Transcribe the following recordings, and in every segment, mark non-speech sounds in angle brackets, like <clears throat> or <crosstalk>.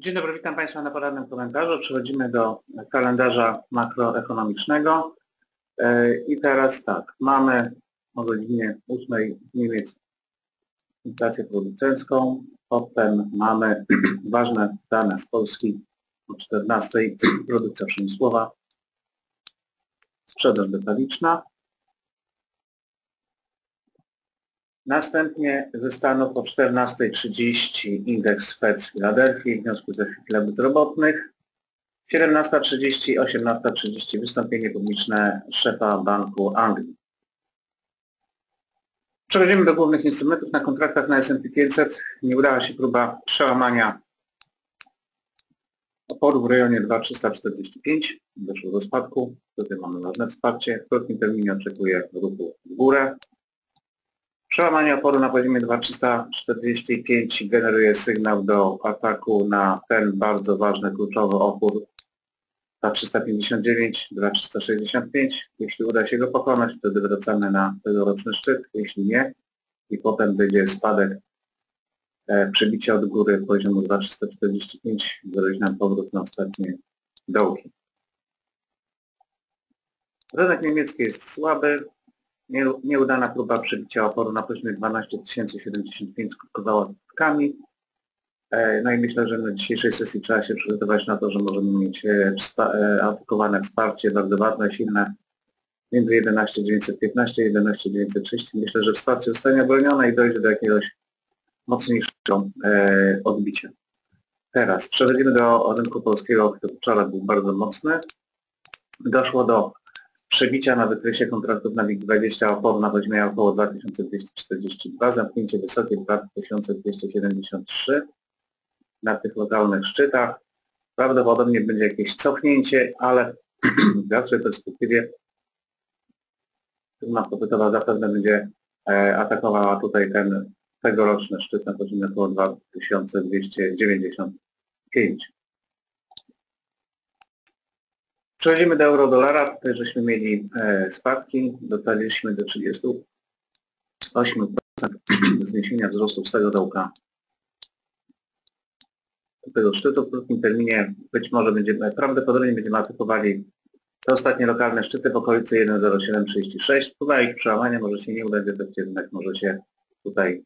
Dzień dobry, witam Państwa na porannym komentarzu. Przechodzimy do kalendarza makroekonomicznego. E, I teraz tak, mamy o godzinie 8 Niemiec inflację producencką, potem mamy <clears throat> ważne dane z Polski o 14 <clears throat> produkcja przemysłowa, sprzedaż detaliczna. Następnie ze Stanów o 14.30 indeks Fed z Filadelfii w związku ze chwilą bezrobotnych. 17.30, 18.30 wystąpienie publiczne szefa Banku Anglii. Przechodzimy do głównych instrumentów. Na kontraktach na S&P 500 nie udała się próba przełamania oporu w rejonie 2,345. Doszło do spadku. Tutaj mamy ważne wsparcie. W krótkim terminie oczekuję ruchu w górę. Przełamanie oporu na poziomie 2345 generuje sygnał do ataku na ten bardzo ważny, kluczowy opór 2359, 2365. Jeśli uda się go pokonać, wtedy wracamy na tegoroczny szczyt. Jeśli nie, i potem będzie spadek e, przebicia od góry poziomu 2345, grozi nam powrót na ostatnie dołki. Rynek niemiecki jest słaby, Nieudana próba przebicia oporu na poziomie 12075 skutkowała skutkami. E, no i myślę, że na dzisiejszej sesji trzeba się przygotować na to, że możemy mieć e, e, atakowane wsparcie bardzo ważne, silne między 11915 i 11930. Myślę, że wsparcie zostanie obronione i dojdzie do jakiegoś mocniejszego odbicia. Teraz przechodzimy do rynku polskiego, który wczoraj był bardzo mocny. Doszło do przebicia na wykresie kontraktów na WIG20 opór na poziomie około 2242, zamknięcie wysokie 2273 na tych lokalnych szczytach. Prawdopodobnie będzie jakieś cofnięcie, ale <clears throat> w dalszej perspektywie trudna popytowa zapewne będzie e, atakowała tutaj ten tegoroczny szczyt na poziomie około 2295. Przechodzimy do euro-dolara. Tutaj żeśmy mieli e, spadki. Dotarliśmy do 38% zniesienia wzrostu z tego dołka tego szczytu. W krótkim terminie być może będziemy, prawdopodobnie będziemy atakowali te ostatnie lokalne szczyty w okolicy 1,0736. Próba ich przełamania może się nie udać, rynek może się tutaj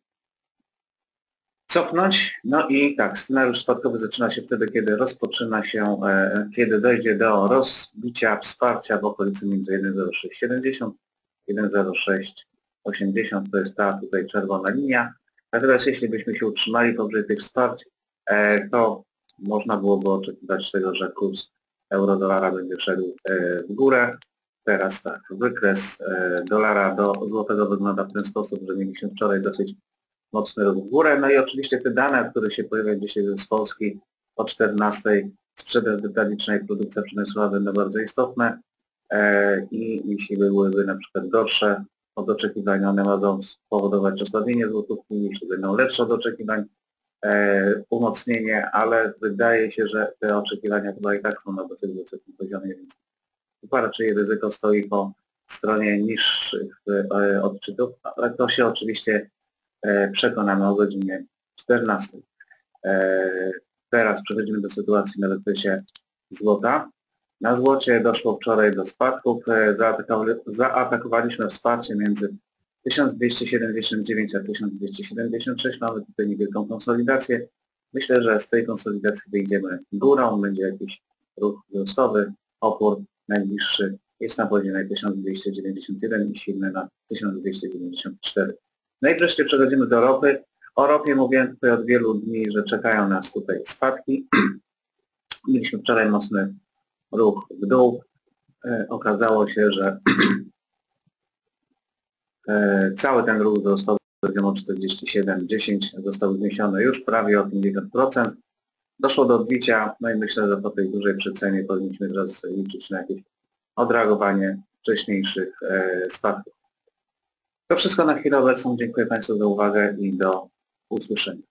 cofnąć. No i tak, scenariusz spadkowy zaczyna się wtedy, kiedy rozpoczyna się, e, kiedy dojdzie do rozbicia wsparcia w okolicy między 1,0670 1,0680 to jest ta tutaj czerwona linia. Natomiast jeśli byśmy się utrzymali powyżej tych wsparć, e, to można byłoby oczekiwać tego, że kurs euro-dolara będzie szedł e, w górę. Teraz tak, wykres dolara do złotego wygląda w ten sposób, że mieliśmy wczoraj dosyć ruch w górę. No i oczywiście te dane, które się pojawiają dzisiaj z Polski o 14 sprzedaż detalicznej, produkcja przemysłowa będą bardzo istotne e, i jeśli byłyby na przykład gorsze od oczekiwań, one mogą spowodować osłabienie złotówki, jeśli będą lepsze od oczekiwań, e, umocnienie, ale wydaje się, że te oczekiwania chyba i tak są na dosyć wysokim poziomie, więc chyba raczej ryzyko stoi po stronie niższych e, odczytów, ale to się oczywiście przekonamy o godzinie 14. E, teraz przechodzimy do sytuacji na wykresie złota. Na złocie doszło wczoraj do spadków. E, zaatakowaliśmy wsparcie między 1279 a 1276. Mamy tutaj niewielką konsolidację. Myślę, że z tej konsolidacji wyjdziemy górą. Będzie jakiś ruch wzrostowy. Opór najbliższy jest na poziomie 1291 i silny na 1294. No i wreszcie przechodzimy do ropy. O ropie mówiłem tutaj od wielu dni, że czekają nas tutaj spadki. <clears throat> Mieliśmy wczoraj mocny ruch w dół. E, okazało się, że <clears throat> e, cały ten ruch został poziomu 47,10 został zniesiony już prawie o 50%. Doszło do odbicia, no i myślę, że po tej dużej przecenie powinniśmy teraz liczyć na jakieś odreagowanie wcześniejszych e, spadków. To wszystko na chwilę obecną. Dziękuję Państwu za uwagę i do usłyszenia.